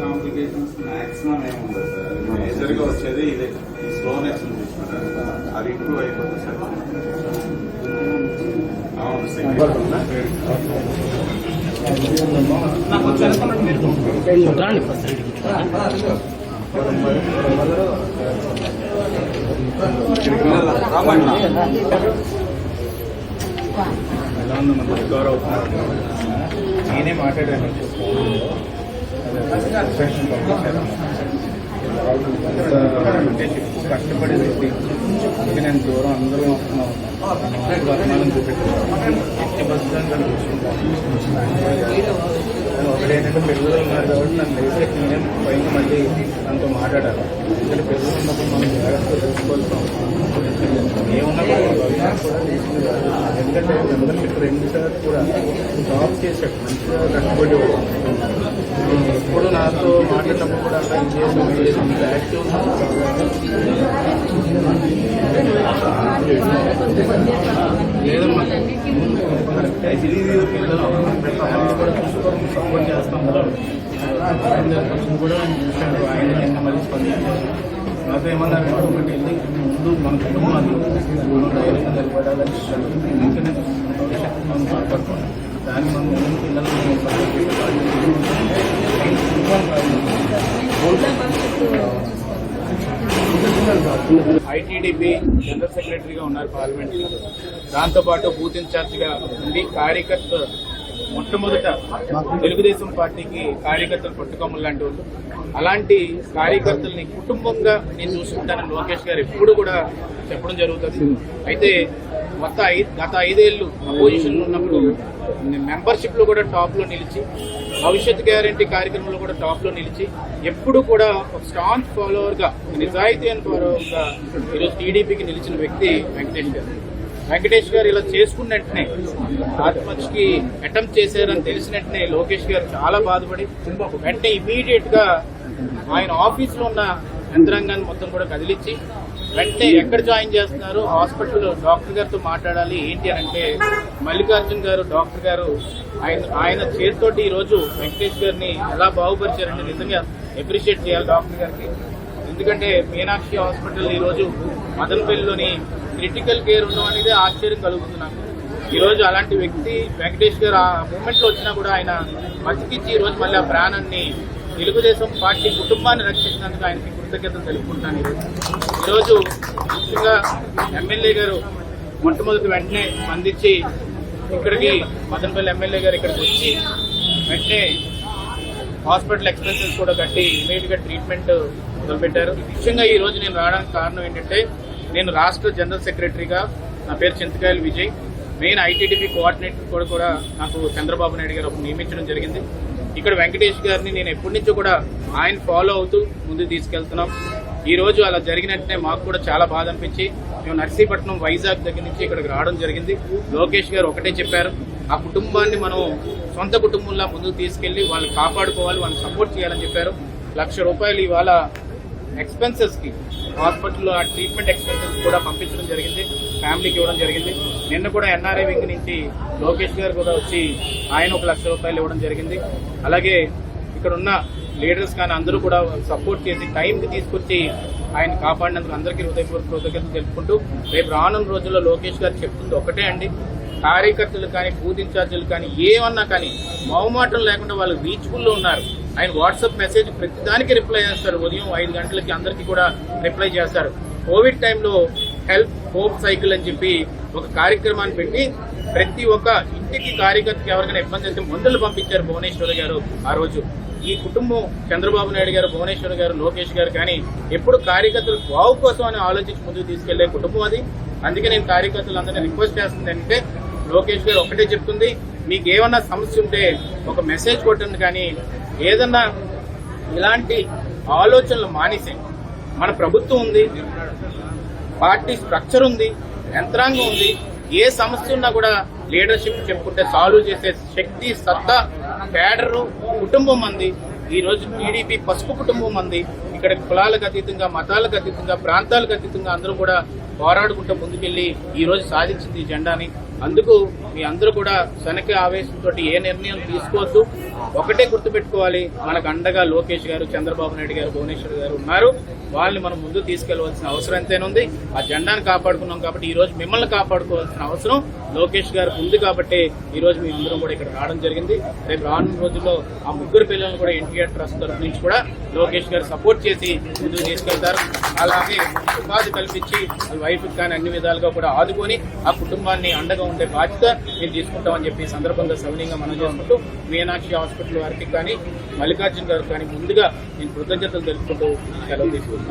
Complications maximum ఏమి ఉండదు. Sir మేజర్గా వచ్చేది ఇదే. ఈ స్లోనెస్? అది ఇంప్రూవ్ అయిపోతుంది సార్. అవును సార్ ఎలా ఉంది మన గౌరవ్ నేనే మాట్లాడాను కష్టపడి వ్యక్తి నేను దూరం అందరూ వస్తున్నాం వర్మానం చూపెట్టాను ఎట్టి బస్సు చూసుకుంటాను ఒకటి ఏంటంటే పిల్లలు ఉన్నారు కాబట్టి నన్ను లేచి నేను పైన మళ్ళీ తనతో మాట్లాడాలి ఎందుకంటే పిల్లలు ఉన్నప్పుడు మనం జాగ్రత్తగా చూసుకోవాల్సిన ఎందుకంటే మెంబర్షిప్ రెండు సార్ కూడా జాబ్ చేశాడు మంచిగా కష్టపడేవాడు ఎప్పుడు నాతో మాట్లాడినప్పుడు కూడా అలా చేసాం చేసాం యాక్టివ్ లేదమ్మా పిల్లలు కూడా సపోర్ట్ చేస్తాం కదా ఆయన కొంచెం కూడా ఆయన మళ్ళీ స్పందించారు నాతో ఏమన్నారంటే ఒకటి వెళ్ళి ముందు మన కుటుంబాలు నిలబడాలని మనం దాన్ని మనం ముందు పిల్లలు ఐటీడీపీ జనరల్ సెక్రటరీగా ఉన్నారు పార్లమెంట్ దాంతోపాటు బూత్ ఇన్ఛార్జిగా ఉండి కార్యకర్త మొట్టమొదట తెలుగుదేశం పార్టీకి కార్యకర్తలు పట్టుకొమ్మలు లాంటి వాళ్ళు. అలాంటి కార్యకర్తల్ని కుటుంబంగా నేను చూసుకుంటానని లోకేష్ గారు ఎప్పుడు కూడా చెప్పడం జరుగుతుంది. అయితే గత ఐదు గత ఐదేళ్ళు అపోజిషన్ ఉన్నప్పుడు మెంబర్షిప్లో కూడా టాప్లో నిలిచి భవిష్యత్ గ్యారంటీ కార్యక్రమంలో కూడా టాప్లో నిలిచి ఎప్పుడు కూడా ఒక స్ట్రాంగ్ ఫాలోవర్గా నిజాయితీ అని ఫాలోవర్గా ఈరోజు టీడీపీకి నిలిచిన వ్యక్తి వెంకటేష్ గారు. వెంకటేష్ గారు ఇలా చేసుకున్న వెంటనే ఆత్మహత్యకి అటెంప్ట్ చేశారని తెలిసిన వెంటనే లోకేష్ గారు చాలా బాధపడి వెంటనే ఇమీడియట్గా ఆయన ఆఫీస్లో ఉన్న యంత్రాంగాన్ని మొత్తం కూడా కదిలించి వెంటనే ఎక్కడ జాయిన్ చేస్తున్నారు హాస్పిటల్ డాక్టర్ గారితో మాట్లాడాలి ఏంటి అని అంటే మల్లికార్జున్ గారు డాక్టర్ గారు ఆయన ఆయన చేతితోటి ఈరోజు వెంకటేష్ గారిని ఎలా బాగుపరిచారంటే నిజంగా అప్రిషియేట్ చేయాలి డాక్టర్ గారికి. ఎందుకంటే మీనాక్షి హాస్పిటల్ ఈరోజు రోజు మదనపల్లిలోని క్రిటికల్ కేర్ ఉండడం అనేది ఆశ్చర్యం కలుగుతుంది నాకు. ఈరోజు అలాంటి వ్యక్తి వెంకటేష్ గారు ఆ మూమెంట్లో వచ్చినా కూడా ఆయన బతికిచ్చి ఈ రోజు మళ్ళీ ఆ ప్రాణాన్ని తెలుగుదేశం పార్టీ కుటుంబాన్ని రక్షించినందుకు ఆయనకి కృతజ్ఞతలు తెలుపుకుంటాను ఈరోజు. ఈరోజు ముఖ్యంగా ఎమ్మెల్యే గారు మొట్టమొదటి వెంటనే స్పందించి ఇక్కడికి మదనపల్లి ఎమ్మెల్యే గారు ఇక్కడికి వచ్చి వెంటనే హాస్పిటల్ ఎక్స్పెన్సెస్ కూడా కట్టి ఇమీడియట్గా ట్రీట్మెంట్ మొదలుపెట్టారు. ముఖ్యంగా ఈ రోజు నేను రావడానికి కారణం ఏంటంటే నేను రాష్ట్ర జనరల్ సెక్రటరీగా నా పేరు చింతకాయలు విజయ్. మెయిన్ ఐటీడీపీ కోఆర్డినేటర్ కూడా కూడా నాకు చంద్రబాబు నాయుడు గారు ఒకరు నియమించడం జరిగింది. ఇక్కడ వెంకటేష్ గారిని నేను ఎప్పటి నుంచో కూడా ఆయన ఫాలో అవుతూ ముందుకు తీసుకెళ్తున్నాం. ఈ రోజు అలా జరిగినట్టునే మాకు కూడా చాలా బాధ అనిపించి మేము నర్సీపట్నం వైజాగ్ దగ్గర నుంచి ఇక్కడికి రావడం జరిగింది. లోకేష్ గారు ఒకటే చెప్పారు ఆ కుటుంబాన్ని మనం సొంత కుటుంబంలా ముందుకు తీసుకెళ్ళి వాళ్ళని కాపాడుకోవాలి వాళ్ళని సపోర్ట్ చేయాలని చెప్పారు. లక్ష రూపాయలు ఇవాళ ఎక్స్పెన్సెస్కి హాస్పిటల్లో ఆ ట్రీట్మెంట్ ఎక్స్పెన్సెస్ కూడా పంపించడం జరిగింది. ఫ్యామిలీకి ఇవ్వడం జరిగింది. నిన్న కూడా ఎన్ఆర్ఐ వింగ్ నుంచి లోకేష్ గారు కూడా వచ్చి ఆయన ఒక లక్ష రూపాయలు ఇవ్వడం జరిగింది. అలాగే ఇక్కడ ఉన్న లీడర్స్ కానీ అందరూ కూడా సపోర్ట్ చేసి టైంకి తీసుకొచ్చి ఆయన కాపాడినందుకు అందరికీ హృదయపూర్వక కృతజ్ఞతలు తెలుపుకుంటూ రేపు రానున్న రోజుల్లో లోకేష్ గారు చెప్తుంది ఒకటే అండి. కార్యకర్తలు కానీ బూత్ ఇన్ఛార్జీలు కానీ ఏమన్నా కానీ మౌమాటం లేకుండా వాళ్ళు రీచ్ఫుల్లో ఉన్నారు. ఆయన వాట్సాప్ మెసేజ్ ప్రతిదానికి రిప్లై చేస్తారు. ఉదయం ఐదు గంటలకి అందరికీ కూడా రిప్లై చేస్తారు. కోవిడ్ టైంలో హెల్ప్ హోప్ సైకిల్ అని చెప్పి ఒక కార్యక్రమాన్ని పెట్టి ప్రతి ఒక్క ఇంటికి కార్యకర్తకి ఎవరికైనా ఇబ్బంది అయితే మందులు పంపించారు భువనేశ్వర్ గారు ఆ రోజు. ఈ కుటుంబం చంద్రబాబు నాయుడు గారు భువనేశ్వర్ గారు లోకేష్ గారు కానీ ఎప్పుడు కార్యకర్తలు బావు కోసం అని ఆలోచించి ముందుకు తీసుకెళ్ళే కుటుంబం అది. అందుకే నేను కార్యకర్తలందరినీ రిక్వెస్ట్ చేస్తుంది అంటే లోకేష్ గారు ఒకటే చెప్తుంది మీకు ఏమన్నా సమస్య ఉంటే ఒక మెసేజ్ కొట్టండి కానీ ఏదన్నా ఇలాంటి ఆలోచనలు మానేసే మన ప్రభుత్వం ఉంది పార్టీ స్ట్రక్చర్ ఉంది యంత్రాంగం ఉంది ఏ సమస్య ఉన్నా కూడా లీడర్షిప్ చెప్పుకుంటే సాల్వ్ చేసే శక్తి సత్తా కేడరు కుటుంబం అంది. ఈ రోజు టీడీపీ పసుపు కుటుంబం అంది. ఇక్కడ కులాలకు అతీతంగా మతాలకు అతీతంగా ప్రాంతాలకు అతీతంగా అందరూ కూడా పోరాడుకుంటూ ముందుకెళ్ళి ఈరోజు సాధించింది ఈ జెండాని. అందుకు మీ అందరూ కూడా శనక ఆవేశంతో ఏ నిర్ణయం తీసుకోవద్దు. ఒకటే గుర్తుపెట్టుకోవాలి మనకు అండగా లోకేష్ గారు చంద్రబాబు నాయుడు గారు భువనేశ్వర్ గారు ఉన్నారు. వాళ్ళని మనం ముందు తీసుకెళ్ళవలసిన అవసరం ఎంతైనా ఆ జెండాను కాపాడుకున్నాం కాబట్టి ఈ రోజు మిమ్మల్ని కాపాడుకోవాల్సిన అవసరం లోకేష్ గారు ఉంది కాబట్టి ఈ రోజు మీ అందరం కూడా ఇక్కడ రావడం జరిగింది. రేపు రానున్న రోజుల్లో ఆ ముగ్గురు పిల్లలను కూడా ఎన్టీఆర్ ట్రస్ట్ తరఫు నుంచి కూడా లోకేష్ గారు సపోర్ట్ చేసి ముందుకు తీసుకెళ్తారు. అలాగే ఉపాధి కల్పించి వాళ్ళ వైఫ్ కానీ అన్ని విధాలుగా కూడా ఆదుకొని ఆ కుటుంబాన్ని అండగా ఉండే బాధ్యత మీరు తీసుకుంటామని చెప్పి సందర్భంగా సవినీయంగా మనం చేసుకుంటూ మీనాక్షి హాస్పిటల్ వారికి కానీ మల్లికార్జున గారు కానీ ముందుగా నేను కృతజ్ఞతలు తెలుపుకుంటూ సెలవు తీసుకుంటున్నాను.